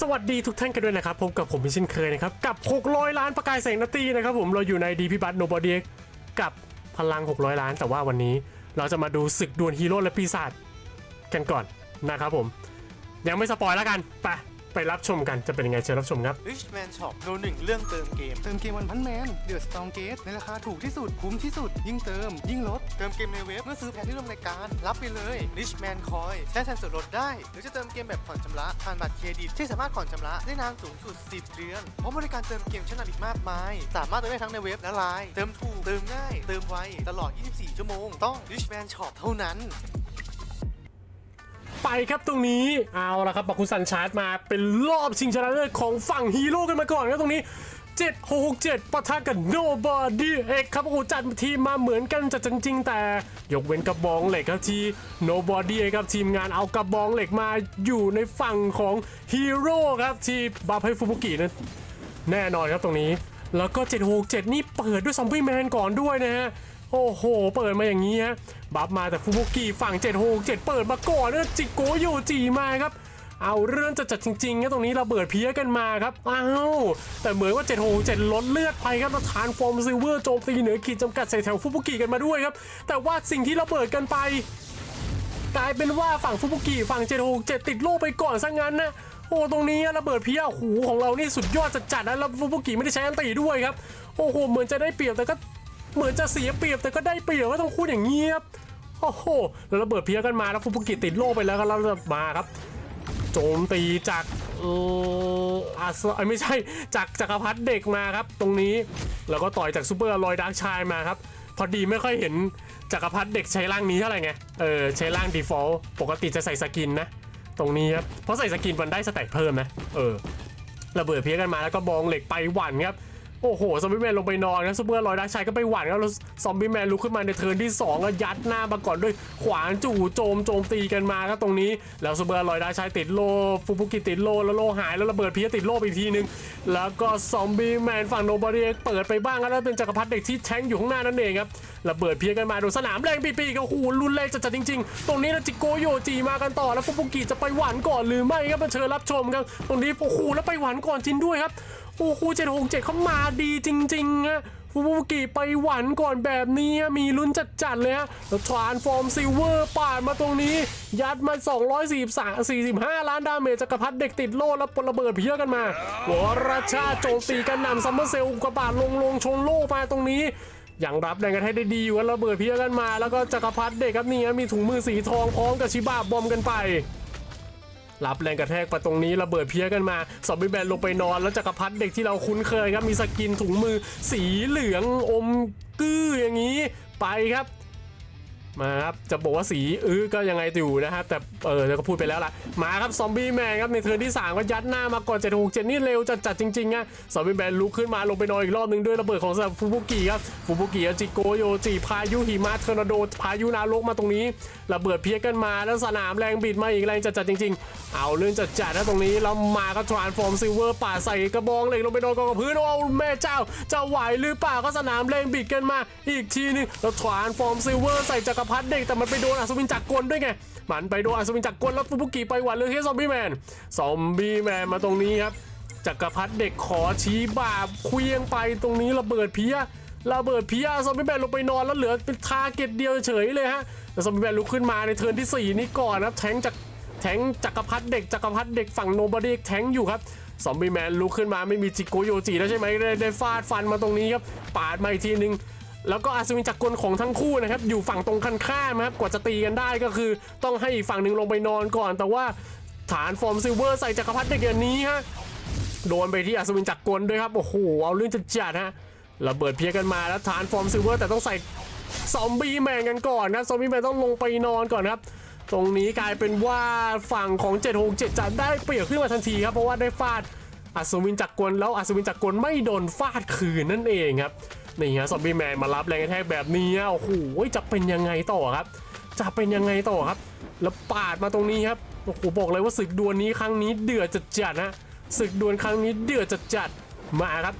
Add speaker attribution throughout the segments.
Speaker 1: สวัสดีทุกท่านกันด้วยนะครับพบกับผมเป็นเช่นเคยนะครับ กับ 600 ล้านประกายแสงนาตีนะครับผมเราอยู่ในดีพิบัตโนบอดีกับพลัง 600 ล้าน แต่ว่าวันนี้เราจะมาดูศึกดวลฮีโร่และปีศาจกันก่อนนะครับผม ยังไม่สปอยแล้วกันไป ไปรับชมกันจะเป็นยังไงเชิญรับชมครับ
Speaker 2: Richman Shop โนหนึ่งเรื่องเติมเกม
Speaker 3: เติมเกมวันพันแมนเดือดสตองเกตในราคาถูกที่สุด คุ้มที่สุด ยิ่งเติม ยิ่งลด
Speaker 2: เติมเกมในเว็บเมื่อซื้อแพ็คที่ร่วมรายการ รับไปเลย Richman Coin ใช้แทนส่วนลดได้ หรือจะเติมเกมแบบผ่อนชำระผ่านบัตรเครดิต ที่สามารถผ่อนชำระได้นานสูงสุด 10 เดือนพร้อมบริการเติมเกมชั้นนำอีกมากมาย สามารถเติมได้ทั้งในเว็บและไลน์เติมถูกเติมง่าย เติมไวตลอด 24 ชั่วโมง ต้อง Richman Shop เท่านั้น
Speaker 1: ไปครับตรงนี้เอาละครับบักคุสันชาร์จมาเป็นรอบชิงชนะเลิศของฝั่งฮีโร่กันมาก่อนครับตรงนี้7667ปะทะกับ Nobody X ครับโอ้โหจัดทีมมาเหมือนกันจัดจริง ๆ แต่ยกเว้นกระบองเหล็กครับที่ Nobody X ครับทีมงานเอากระบองเหล็กมาอยู่ในฝั่งของฮีโร่ครับที่บัฟให้ฟูบุกินั้นแน่นอนครับตรงนี้ แล้วก็ 767 นี่เปิดด้วยซอมบี้แมนก่อนด้วยนะฮะ โอ้โห เปิดมาอย่างนี้ฮะ บัฟมาแต่ฟูบุกิฝั่ง767เปิดมาก่อนแล้วจิโกโยจีมาครับเอาเรื่องจะจัดจริงๆนะตรงนี้ระเบิดเพี้ยกันมาครับ อ้าว แต่เหมือนว่า767ลดเลือดไปครับแล้วทานฟอร์มซิลเวอร์โจมตีเหนือขีดจำกัดใส่แถวฟูบุกิกันมาด้วยครับ แต่ว่าสิ่งที่ระเบิดกันไป กลายเป็นว่าฝั่งฟุบุกิฝั่งเจโเจ็ดติดโล่ไปก่อนซะงั้นนะโอ้ตรงนี้ระเบิดเพี้ยหูของเรานี่สุดยอดจัดๆนะแล้วฟุบุกิไม่ได้ใช้อันตีด้วยครับโอ้โหเหมือนจะได้เปรียบแต่ก็เหมือนจะเสียเปรียบแต่ก็ได้เปรียบก็ต้องพูดอย่างเงียบ โอ้โหแล้วระเบิดเพี้ยกันมาแล้วฟุบุกิติดโล่ไปแล้วก็เราจะมาครับ โจมตีจากเอออาสเอ้ไม่ใช่จากจักรพรรดิเด็กมาครับ ตรงนี้แล้วก็ต่อยจากซูเปอร์ลอยดาร์กชายมาครับ พอดีไม่ค่อยเห็นจักรพรรดิเด็กใช้ร่างนี้เท่าไหร่ไงเออใช้ร่าง default ปกติจะใส่สกินนะตรงนี้ครับเพราะใส่สกินมันได้สแต็กเพิ่มนะเออระเบิดเพี้ยกันมาแล้วก็บองเหล็กไปหวันครับ โอ้โห ซอมบี้แมนลงไปนอนครับซูเปอร์ลอยดักชัยก็ไปหวันแล้วซอมบี้แมนลุกขึ้นมาในเทิร์นที่2ก็ยัดหน้ามาก่อนด้วยขวานจู่โจมโจมตีกันมาครับตรงนี้ แล้วซูเปอร์ลอยดักชัยติดโลฟูบุกิติดโลแล้วโลหายแล้วระเบิดเพียติดโลอีกทีนึง แล้วก็ซอมบี้แมนฝั่งโนบอดี้เปิดไปบ้างแล้วเป็นจักรพรรดิเด็กที่แทงอยู่ข้างหน้านั่นเองครับระเบิดเพียกันมาโดูสนามแรงปีๆก็โอ้โหรุนแรงจัดๆจริง ๆ ตรงนี้นะจิโกโยจีมากันต่อแล้วฟูบุกิจะไปหวันก่อนหรือไม่ครับมาเชิญรับชมครับตรงนี้โอ้โหแล้วไปหวันก่อนจริงด้วยครับ โอ้โหเจ็ดหกเจ็ดเขามาดีจริงๆอะฟูบุกิไปหวันก่อนแบบนี้มีลุ้นจัดๆเลยฮะแล้วทรานฟอร์มซิลเวอร์ปาดมาตรงนี้ ยัดมา 243 45 ล้านดาเมจจักรพรรดิเด็กติดโล่แล้วปนระเบิดเพี้ยกันมาวราชาโจมตีกันนำซัมเมอร์เซลกระบาดลงลงชนโล่มาตรงนี้ยังรับแรงกันให้ได้ดีอยู่กันระเบิดเพี้ยกันมา แล้วก็จักรพรรดิเด็กครับนี่มีถุงมือสีทองพร้อมกับชิบาบอมกันไป รับแรงกระแทกไปตรงนี้ระเบิดเพี้ยกันมาซอมบี้แมนลงไปนอนแล้วจักรพรรดิเด็กที่เราคุ้นเคยครับมีสกินถุงมือสีเหลืองอมกื้ออย่างนี้ไปครับ มาครับจะบอกว่าสีอื้อก็ยังไงอยู่นะครับแต่เออเราก็พูดไปแล้วล่ะมาครับซอมบี้แมนครับในเทิร์นที่ 3 ก็ยัดหน้ามาก่อน7 6 7นี่เร็วจัดจัดจริงๆอะซอมบี้แมนลุกขึ้นมาลงไปนอนอีกรอบหนึงด้วยระเบิดของฟูบุกิครับฟูบุกิจิโกโยจิพายุหิมะเทอร์นาโดพายุนารกมาตรงนี้ระเบิดเพี้ยกันมาแล้วสนามแรงบิดมาอีกแรงจัดจัดจริง ๆ เอาเรื่องจัดจัดนะตรงนี้แล้วมาก็ทรานฟอร์มซิลเวอร์ป่าใส่กระบองเหล็กลงไปนอนกองกับพื้นโอ้แม่เจ้าจะไหวหรือเปล่าก็สนามแรงบิดกันมาอีกทีนึงแล้วทรานฟอร์มซิลเวอร์ใส่จักรพรรดิเด็กแต่มันไปโดนอัศวินจักรกลด้วยไงมันไปโดนอัศวินจักรกลแล้วฟูบุกิไปหวันเลยที่ซอมบี้แมนซอมบี้แมนมาตรงนี้ครับจักรพรรดิเด็กขอชี้บาปเคลียงไปตรงนี้ระเบิดเพี้ยระเบิดเพี้ยซอมบี้แมนลงไปนอนแล้วเหลือเป็นทาร์เก็ตเดียวเฉยเลยฮะแต่ซอมบี้แมนลุกขึ้นมาในเทิร์นที่สี่นี้ก่อนครับแทงจากแทงจักรพรรดิเด็กจักรพรรดิเด็กฝั่งโนบอดี้แทงอยู่ครับซอมบี้แมนลุกขึ้นมาไม่มีจิโกโยจิแล้วใช่ไหมได้ได้ฟาดฟันมาตรงนี้ครับปาดมาอีกทีนึง แล้วก็อัศวินจักรกลของทั้งคู่นะครับอยู่ฝั่งตรงคันข้ามครับกว่าจะตีกันได้ก็คือต้องให้อีกฝั่งหนึ่งลงไปนอนก่อน แต่ว่าฐานฟอร์มซิลเวอร์ใส่จักรพรรดิเด็กอย่างนี้ฮะโดนไปที่อัศวินจักรกลด้วยครับโอ้โหเอาเรื่องจัดจัดๆฮะระเบิดเพียกันมาแล้วฐานฟอร์มซิลเวอร์แต่ต้องใส่ซอมบี้แมนกันก่อนนะซอมบี้แมนต้องลงไปนอนก่อนครับตรงนี้กลายเป็นว่าฝั่งของ 767 จะได้เปรียบขึ้นมาทันทีครับเพราะว่าได้ฟาดอัศวินจักรกลแล้วอัศวินจักรกลไม่โดนฟาดคืนนั่นเองครับ นี่ฮะซอมบี้แมนมารับแรงกระแทกแบบนี้ฮะโอ้โหจะเป็นยังไงต่อครับ จะเป็นยังไงต่อครับ แล้วปาดมาตรงนี้ครับโอ้โหบอกเลยว่าศึกดวลนี้ครั้งนี้เดือดจัดจัดๆฮะศึกดวลครั้งนี้เดือดจัดจัดมาครับ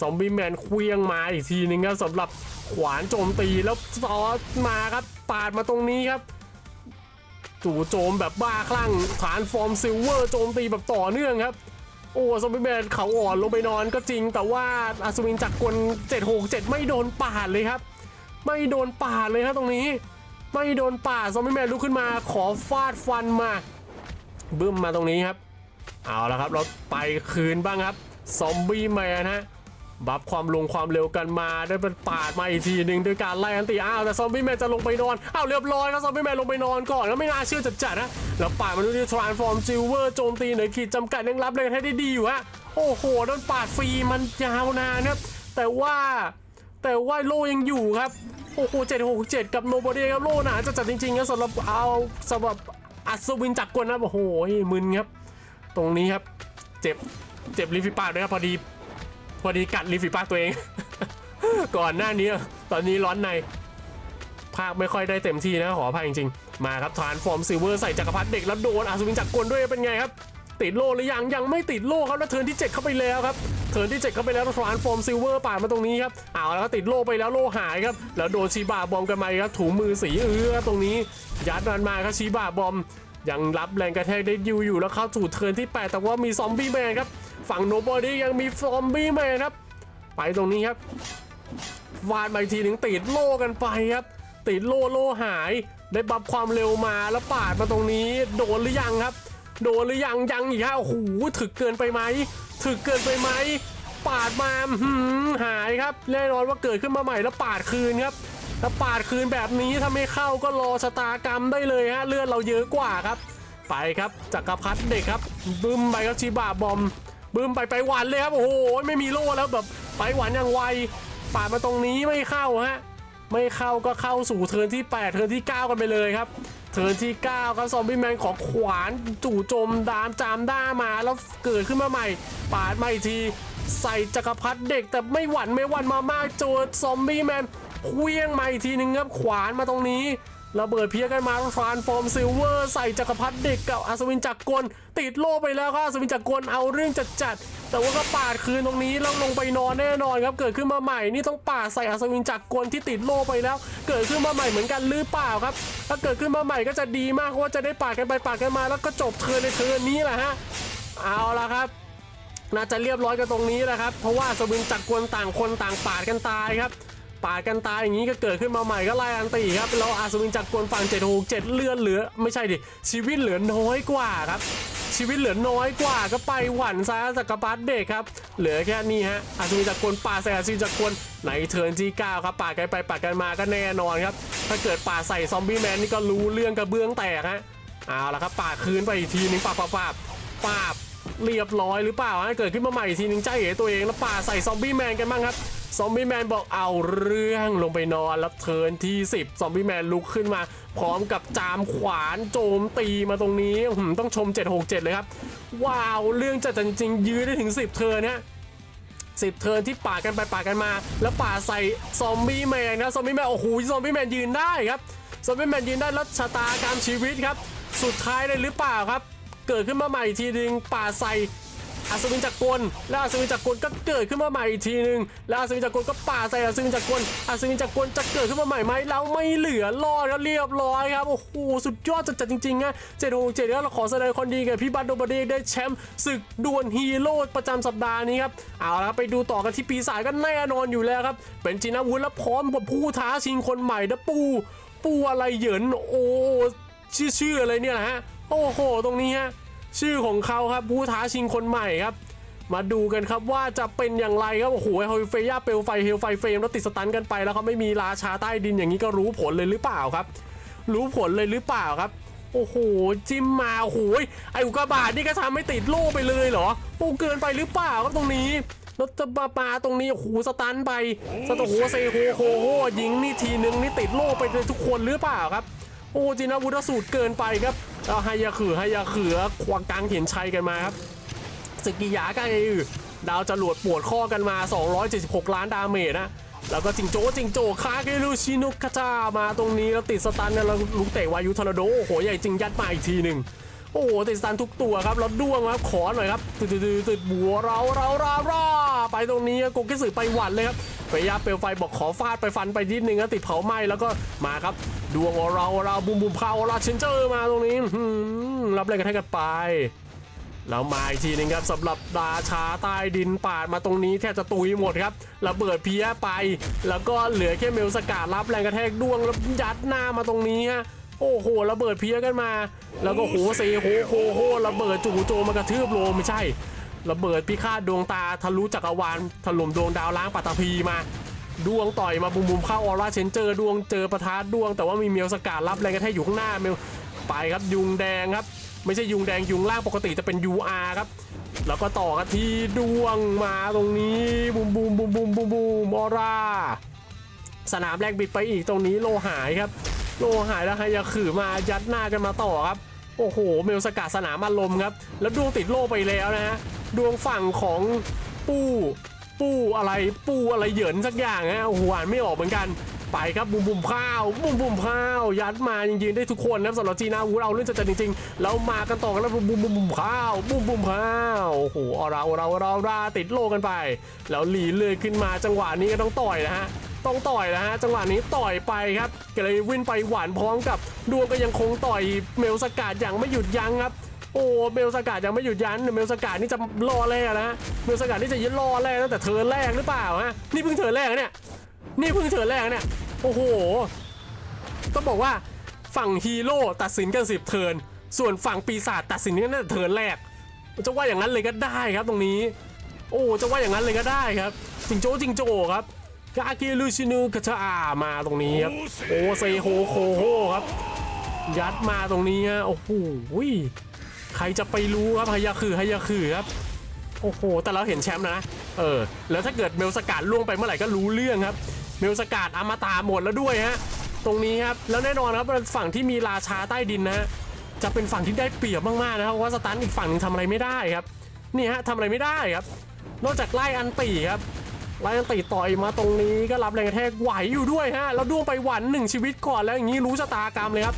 Speaker 1: ซอมบี้แมนเคลียงมาอีกทีนึงครับสำหรับขวานโจมตีแล้วซอสมาครับปาดมาตรงนี้ครับจู่โจมแบบบ้าคลั่งฐานฟอร์มซิลเวอร์โจมตีแบบต่อเนื่องครับ โอ้ซอมบี้แมนเขาอ่อนลงไปนอนก็จริง แต่ว่าอัศวินจักรกล767 ไม่โดนปาดเลยครับ ไม่โดนปาดเลยครับตรงนี้ ไม่โดนปาดซอมบี้แมนลุกขึ้นมาขอฟาดฟันมาบึ้มมาตรงนี้ครับ เอาละครับเราไปคืนบ้างครับ ซอมบี้แมนฮะ บัฟความลงความเร็วกันมาได้เป็นปาดมาอีกทีหนึ่งด้วยการไล่อันตีอ้าวแต่ซอมบี้แมนจะลงไปนอนอ้าวเรียบร้อยครับซอมบี้แมนลงไปนอนก่อนแล้วไม่น่าเชื่อจัดจัดๆนะแล้วปาดมาด้วยทรานส์ฟอร์มจิลเวอร์โจมตีเหนือขีดจำกัดยังรับเลยให้ได้ดีอยู่ฮะโอ้โหโดนปาดฟรีมันยาวนานครับแต่ว่าแต่ว่าโลยังอยู่ครับโอ้โหเจ็ดหกเจ็ดกับโนบอดี้ครับโลหนาจะจัดจริงๆครับสำหรับเอาสำหรับอัศวินจักรกลนะโอ้โหมึนครับ ตรงนี้ครับ เจ็บเจ็บริมฝีปากด้วยครับพอดี พอดีกัดริมฝีปากตัวเอง ก่อนหน้านี้ตอนนี้ร้อนใน ภาคไม่ค่อยได้เต็มที่นะขออภัยจริงๆ มาครับทานฟอร์มซิลเวอร์ใส่จักรพรรดิเด็กแล้วโดนอาสวินจักรกลด้วยเป็นไงครับ ติดโลหรือยังยังไม่ติดโลครับแล้วเทิร์นที่ 7 เข้าไปแล้วครับเทิร์นที่ 7 เข้าไปแล้วทรานฟอร์มซิลเวอร์ป่าดมาตรงนี้ครับเอาแล้วก็ติดโลไปแล้วโลหายครับแล้วโดนชีบาบอมกันมาครับถุงมือสีเอื้อตรงนี้ยัดมันมาครับชีบาบอมยังรับแรงกระแทกได้ยูอยู่แล้วเข้าสู่เทิร์นที่ 8 แต่ว่ามีซอมบี้แมนครับ ฝั่งโนบอดี้ยังมีซอมบี้แมนครับ ไปตรงนี้ครับวาดมาอีกทีหนึ่งติดโล่กันไปครับติดโล่โล่หาย ได้บัฟความเร็วมาแล้วปาดมาตรงนี้ โดนหรือยังครับ โดนหรือยังยังอีกฮะโอ้โหถึกเกินไปไหมถึกเกินไปไหมปาดมาหืมหายครับแน่นอนว่าเกิดขึ้นมาใหม่แล้วปาดคืนครับถ้าปาดคืนแบบนี้ถ้าไม่เข้าก็รอชะตากรรมได้เลยฮะเลือดเราเยอะกว่าครับ ไปครับจักรพรรดิเด็กครับบึ้มไปครับชิบะบอม บึ้มไปไปหวันเลยครับโอ้โหไม่มีโล่แล้วแบบไปหวันอย่างไวปาดมาตรงนี้ไม่เข้าฮะไม่เข้าก็เข้าสู่เทิร์นที่ 8 เทิร์นที่ 9 กันไปเลยครับ เทิร์นที่ 9 ครับซอมบี้แมนขอขวานจู่โจมดามจามด้ามาแล้วเกิดขึ้นมาใหม่ปาดมาอีกทีใส่จักรพรรดิเด็กแต่ไม่หวั่นไม่หวั่นมามากโจดซอมบี้แมนเคลี้ยงมาอีกทีนึงครับขวานมาตรงนี้ ระเบิดเพี้ยกันมาทรานฟอร์มซิลเวอร์ใส่จักรพรรดิเด็กกับอัศวินจักรกลติดโล่ไปแล้วครับอัศวินจักรกลเอาเรื่องจัดจัดๆแต่ว่าก็ปาดคืนตรงนี้แล้วลงไปนอนแน่นอนครับเกิดขึ้นมาใหม่นี่ต้องปาดใส่อัศวินจักรกลที่ติดโล่ไปแล้ว เกิดขึ้นมาใหม่เหมือนกันหรือเปล่าครับ ถ้าเกิดขึ้นมาใหม่ก็จะดีมากเพราะว่าจะได้ปาดกันไปปาดกันมาแล้วก็จบเทิร์นในเทิร์นนี้แหละฮะเอาละครับน่าจะเรียบร้อยกันตรงนี้แหละครับ เพราะว่าสวินจักรกลต่างคนต่างปาดกันตายครับ ปาดกันตายอย่างนี้ก็เกิดขึ้นมาใหม่ก็ไล่อันตีครับแล้วอาสวินจักรกลฝั่งเจ็ดหกเจ็ดเลือดเหลือ ไม่ใช่ดิชีวิตเหลือน้อยกว่าครับ ชีวิตเหลือน้อยกว่าก็ไปหวั่นซะจักรพรรดิเด็กครับเหลือแค่นี้ฮะอาสวินจักรกลปาใส่อาสวินจักรกลในเทิร์นที่เก้าครับปาดกันไปปาดกันมาก็แน่นอนครับถ้าเกิดปาดใส่ซอมบี้แมนนี่ก็รู้เรื่องกระเบื้องแตกฮะเอาละครับปาดคืนไปอีกทีนึงปาบปาบปาบปาบเรียบร้อยหรือเปล่าฮะเกิดขึ้นมาใหม่อีกทีนึงใจเอ๋ตัวเองแล้วปาใส่ซอมบี้แมนกันบ้างครับ ซอมบี้แมนบอกเอาเรื่องลงไปนอนแล้วเทินที่ 10 ซอมบี้แมนลุกขึ้นมา พร้อมกับจามขวานโจมตีมาตรงนี้ต้องชม 767 เลยครับ ว้าว เรื่องจะจริงยื้อได้ถึง 10 เทินฮะสิบเทินที่ปาดกันไปปาดกันมา แล้วปาใส่ซอมบี้แมนครับซอมบี้แมนโอ้โหซอมบี้แมนยืนได้ครับซอมบี้แมนยืนได้แล้วชะตากรรชีวิตครับ สุดท้ายเลยหรือเปล่าครับ เกิดขึ้นมาใหม่ทีหนึงปาใส่ อัศวินจักรกลแล้วอัศวินจักรกลก็เกิดขึ้นมาใหม่อีกทีหนึงแล้วอัศวินจักรกลก็ป่าใส่อัศวินจักรกลอัศวินจักรกลจะเกิดขึ้นมาใหม่ไหมเราไม่เหลือรอดครับเรียบร้อยครับโอ้โหสุดยอดจัดๆจริงๆนะเจ็ดโเจ็ดแล้วเราขอแสดงความดีกับพี่บัตโดบดีได้แชมป์ศึกดวลฮีโร่ประจำสัปดาห์นี้ครับเอาละครับไปดูต่อกันที่ปีศาจก็แน่นอนอยู่แล้วครับเป็นจินาวุธและพร้อมกับผู้ท้าชิงคนใหม่นะปูปูอะไรเหยินโอ้ชื่อชื่ออะไรเนี่ยนะฮะโอ้โห ตรงนี้ฮะ ชื่อของเขาครับผู้ท้าชิงคนใหม่ครับ มาดูกันครับว่าจะเป็นอย่างไรครับโอ้โหเฮลเฟย่าเปลวไฟเฮลไฟเฟรมแล้วติดสตันกันไปแล้วเขาไม่มีราชาใต้ดินอย่างนี้ก็รู้ผลเลยหรือเปล่าครับ รู้ผลเลยหรือเปล่าครับโอ้โหจิ้มมาโอ้โหไออุกาบาตนี่ก็ทำให้ติดโล่ไปเลยเหรอปูเกินไปหรือเปล่าครับตรงนี้แล้วจะมาปาตรงนี้โอ้โหสตันไปสตโอ้โหเซโฮโฮโหยิงนี่ทีนึงนี่ติดโล่ไปเลยทุกคนหรือเปล่าครับ โอ้จินาวุฒสูตรเกินไปครับ แล้วไฮยาขือไฮยาขือควงกลางเห็นชัยกันมาครับสกิยากันเออดาวจรวดปวดข้อกันมา 276 ล้านดาเมจนะแล้วก็จิงโจ้จิงโจ้คาเกรุชินุคาจามาตรงนี้แล้วติดสตันเนี่ยแล้วลุกเตะวายุทอร์นาโดโอ้โหใหญ่จริงยัดมาอีกทีหนึ่งโอ้โหติดสตันทุกตัวครับแล้วด้วงครับขอหน่อยครับติดติดติดบัวเราเราเราเราไปตรงนี้โกกิสึไปหวั่นเลยครับพยายามเปลวไฟบอกขอฟาดไปฟันไปนิดนึงแล้วติดเผาไหม้แล้วก็มาครับ ดวงของเราเราบุมบุมเข้าเราเชนเจอร์มาตรงนี้รับแรงกระแทกกันไปแล้วมาอีกทีหนึงครับสำหรับราชาใต้ดินปาดมาตรงนี้แทบจะตุยหมดครับระเบิดเพี้ยไป แล้วก็เหลือแค่เมลสกาดรับแรงกระแทกดวงแล้วยัดหน้ามาตรงนี้ฮะโอ้โหระเบิดเพี้ยกันมา แล้วก็โหเซโหโหโหระเบิดจู่โจมมากระทืบโลไม่ใช่ระเบิดพิฆาตดวงตาทะลุจักรวาลถล่มดวงดาวล้างปัตตภีมา ดวงต่อยมาบุมบุมเข้าออร่าเชนเจอดวงเจอประทัดดวง แต่ว่ามีเมลสกาดรับแรงกระแทกอยู่ข้างหน้าเมลไปครับยุงแดงครับ ไม่ใช่ยุงแดงยุงล่างปกติจะเป็น UR ครับแล้วก็ต่อกันที่ดวงมาตรงนี้บุมบุมบุมบุมบุมบุมออร่าสนามแรกบิดไปอีกตรงนี้โลหายครับ โลหายแล้วไฮยาขือมายัดหน้ากันมาต่อครับ โอ้โห เมลสกัดสนามอารมณ์ครับ แล้วดวงติดโลไปแล้วนะฮะดวงฝั่งของปู้ ปูอะไรปูอะไรเหยินสักอย่างฮะหอ่านไม่ออกเหมือนกันไปครับบุ่มบุ่มข้าวบุ่มบุ่มข้าวยัดมาจริงๆได้ทุกคนนะสำหรับจีนาวูเอาเรื่องจัดจริงๆแล้วมากันต่อกันแล้วบุ่มบุ่มบุมบุมข้าวบุ่มบุ่มข้าวโอ้โหเราเราเราราติดโลกันไป แล้วหลีเลยขึ้นมาจังหวะนี้ก็ต้องต่อยนะฮะต้องต่อยนะฮะจังหวะนี้ต่อยไปครับเกลวินไปหวานพร้อมกับดวงก็ยังคงต่อยเมลสกาดอย่างไม่หยุดยั้งครับ โอ้เมลสกาดยังไม่หยุดยั้งเมลสกาดนี่จะรอแรกนะเมลสกาดนี่จะยึดรอแรกตั้งแต่เทิร์นแรกหรือเปล่าฮะนี่เพิ่งเทิร์นแรกเนี่ยนี่เพิ่งเทิร์นแรกเนี่ยโอ้โหต้องบอกว่าฝั่งฮีโร่ตัดสินกันสิบเทิร์นส่วนฝั่งปีศาจตัดสินกันตั้งแต่เทิร์นแรกจะว่าอย่างนั้นเลยก็ได้ครับตรงนี้ โอ้จะว่าอย่างนั้นเลยก็ได้ครับจิงโจ้จิงโจ้ครับกากิลูชินูกาชามาตรงนี้ครับโอ้เซโฮโคโฮครับ ยัดมาตรงนี้ฮะโอ้โห ใครจะไปรู้ครับฮายาคือฮายาคือครับโอ้โห แต่เราเห็นแชมป์นะเออแล้วถ้าเกิดเมลสกัดล่วงไปเมื่อไหร่ก็รู้เรื่องครับ เมลสกัดอมตะหมดแล้วด้วยฮะตรงนี้ครับแล้วแน่นอนครับฝั่งที่มีราชาใต้ดินนะฮะจะเป็นฝั่งที่ได้เปรียบมากๆนะครับเพราะว่าสตันอีกฝั่งหนึงทำอะไรไม่ได้ครับนี่ฮะทำอะไรไม่ได้ครับ นอกจากไล่อันตีครับไล่อันตีต่อยมาตรงนี้ก็รับแรงกระแทกไหวอยู่ด้วยฮะแล้วด้วงไปหวันหนึ่งชีวิตก่อนแล้วอย่างนี้รู้ชะตากรรมเลยครับ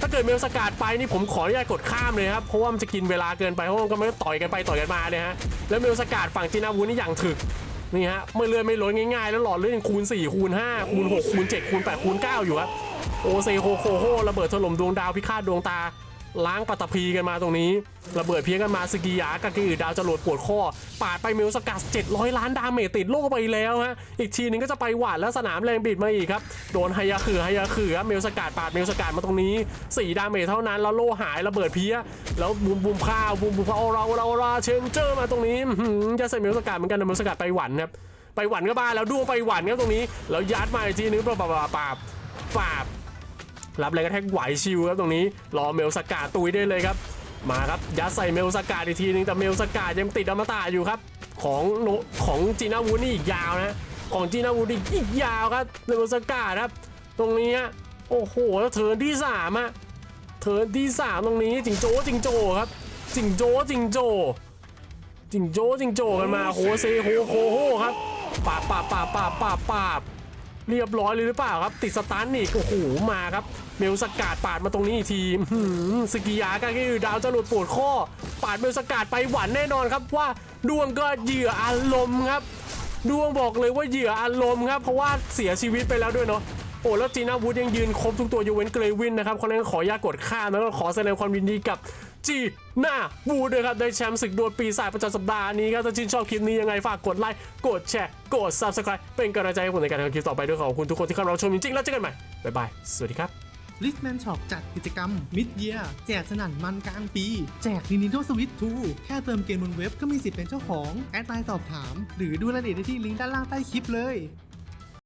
Speaker 1: ถ้าเกิดเมลสกัดไปนี่ผมขออนุญาตกดข้ามเลยครับเพราะว่ามันจะกินเวลาเกินไปเพราะมันก็ไม่ต่อยกันไปต่อยกันมาเนี่ยฮะแล้วเมลสกัดฝั่งจีนาวูนี่อย่างถึกนี่ฮะเมื่อเลือไม่ล้นง่ายๆ แล้วหลอดเลือดยังคูณ 4 คูณ 5 คูณ 6 คูณ 7 คูณ 8 คูณ 9 อยู่ครับโอเซโฮโคโฮระเบิดถล่มดวงดาวพิฆาตดวงตา ล้างปัตตภีกันมาตรงนี้ ระเบิดเพี้ยงกันมาสกิยากากิดาวจรวดปวดข้อ ปาดไปเมลสกัด700 ล้านดาเมจติดโลกไปแล้วฮะอีกทีนึงก็จะไปหวาดแล้วสนามแรงบิดมาอีกครับโดนไฮยาคือไฮยาคือเมลสกัดปาดเมลสกัดมาตรงนี้ 4 ดาเมจเท่านั้นแล้วโลหายระเบิดเพี้ยแล้วบุมบุมข้าวบุมบุมข้าวเราเราเราเชนเจอร์มาตรงนี้จะใส่เมลสกัดเหมือนกันเมลสกัดไปหวันครับไปหวันก็บ้าแล้วด้วงไปหวันครับตรงนี้แล้วยัดมาอีกทีนึงปาบปาบปาบปาบปาบ รับแรงกระแทกไหวชิวครับตรงนี้รอเมลสกาตุยได้เลยครับ มาครับยัดใส่เมลสกาอีกทีนึงแต่เมลสกายังติดอมตะอยู่ครับของโนของจีน่าวูนี่อีกยาวนะของจีน่าวูนี่อีกยาวครับเมลสกาครับ ตรงนี้ฮะโอ้โหแล้วเทิร์นที่สามอะเทิร์นที่สามตรงนี้จิงโจ้จิงโจ้ครับจิงโจ้จิงโจ้จิงโจ้จิงโจ้กันมาโฮเซโฮโคโฮครับปาบปาบปาบปาบปาบปาบ เรียบร้อยเลยหรือเปล่าครับ ติดสตาร์นี่โอ้โหมาครับเมลสกาดปาดมาตรงนี้อีกทีสกิยากากิดาวจรวดปวดข้อ ปาดเมลสกาดไปหวันแน่นอนครับว่าดวงก็เหยื่ออารมณ์ครับดวงบอกเลยว่าเหยื่ออารมณ์ครับเพราะว่าเสียชีวิตไปแล้วด้วยเนาะ โอ้แล้วจีน่าวูดยังยืนครบทุกตัวยกเว้นเกรวินนะครับคนนั้นขออนุญาตกดข้ามแล้วก็ขอแสดงความยินดีกับจีน่าวูดด้วยครับได้แชมป์ศึกดวลปีศาจประจำสัปดาห์นี้ครับถ้าชื่นชอบคลิปนี้ยังไงฝากกดไลค์กดแชร์กด subscribe เป็นกำลังใจให้ผมในการทำคลิปต่อไปด้วยขอบคุณทุกคนที่เข้ามารับชมจริงๆแล้วเจอกันใหม่บ๊ายบายสวัสดีครับ
Speaker 3: ลิสแมนช็อปจัดกิจกรรม Mid Year แจกสนั่นมันกลางปี แจก Nintendo Switch 2 แค่เติมเกมบนเว็บก็มีสิทธิ์เป็นเจ้าของ แอดไลน์สอบถาม หรือดูรายละเอียดได้ที่ลิงก์ด้านล่างใต้คลิปเลย